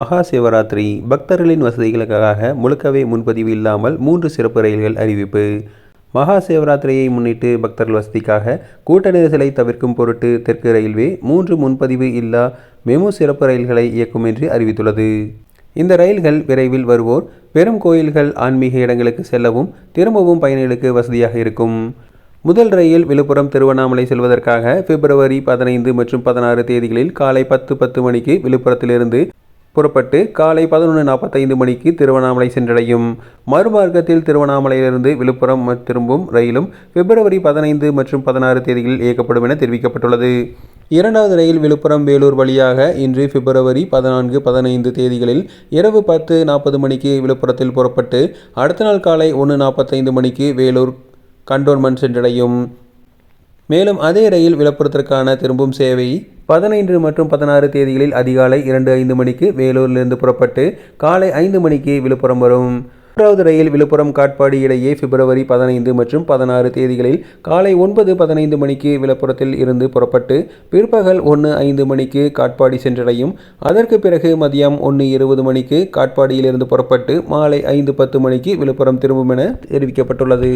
மகா சிவராத்திரி பக்தர்களின் வசதிகளுக்காக முழுக்கவே முன்பதிவு இல்லாமல் மூன்று சிறப்பு ரயில்கள் அறிவிப்பு. மகா சிவராத்திரியை முன்னிட்டு பக்தர்கள் வசதிக்காக கூட்ட நெரிசலை தவிர்க்கும் பொருட்டு தெற்கு ரயில்வே மூன்று முன்பதிவு இல்லா மெமு சிறப்பு ரயில்களை இயக்கும் என்று அறிவித்துள்ளது. இந்த ரயில்கள் விரைவில் வருவோர் பெரும் கோயில்கள் ஆன்மீக இடங்களுக்கு செல்லவும் திரும்பவும் பயணிகளுக்கு வசதியாக இருக்கும். முதல் ரயில் விழுப்புரம் திருவண்ணாமலை செல்வதற்காக பிப்ரவரி பதினைந்து மற்றும் பதினாறு தேதிகளில் காலை பத்து பத்து மணிக்கு விழுப்புரத்திலிருந்து புறப்பட்டு காலை பதினொன்று நாற்பத்தைந்து மணிக்கு திருவண்ணாமலை சென்றடையும். மறுமார்க்கத்தில் திருவண்ணாமலையிலிருந்து விழுப்புரம் திரும்பும் ரயிலும் பிப்ரவரி பதினைந்து மற்றும் பதினாறு தேதியில் இயக்கப்படும் என தெரிவிக்கப்பட்டுள்ளது. இரண்டாவது ரயில் விழுப்புரம் வேலூர் வழியாக இன்று பிப்ரவரி பதினான்கு பதினைந்து தேதிகளில் இரவு பத்து நாற்பது மணிக்கு விழுப்புரத்தில் புறப்பட்டு அடுத்த நாள் காலை ஒன்று நாற்பத்தைந்து மணிக்கு வேலூர் கண்டோன்மெண்ட் சென்றடையும். மேலும் அதே ரயில் விழுப்புரத்திற்கான திரும்பும் சேவை பதினைந்து மற்றும் பதினாறு தேதிகளில் அதிகாலை இரண்டு ஐந்து மணிக்கு வேலூரிலிருந்து புறப்பட்டு காலை ஐந்து மணிக்கு விழுப்புரம் வரும். மூன்றாவது ரயில் விழுப்புரம் காட்பாடி இடையே பிப்ரவரி பதினைந்து மற்றும் பதினாறு தேதிகளில் காலை ஒன்பது பதினைந்து மணிக்கு விழுப்புரத்தில் இருந்து புறப்பட்டு பிற்பகல் ஒன்று ஐந்து மணிக்கு காட்பாடி சென்றடையும். அதற்கு பிறகு மதியம் ஒன்று இருபது மணிக்கு காட்பாடியிலிருந்து புறப்பட்டு மாலை ஐந்து பத்து மணிக்கு விழுப்புரம் திரும்பும் என தெரிவிக்கப்பட்டுள்ளது.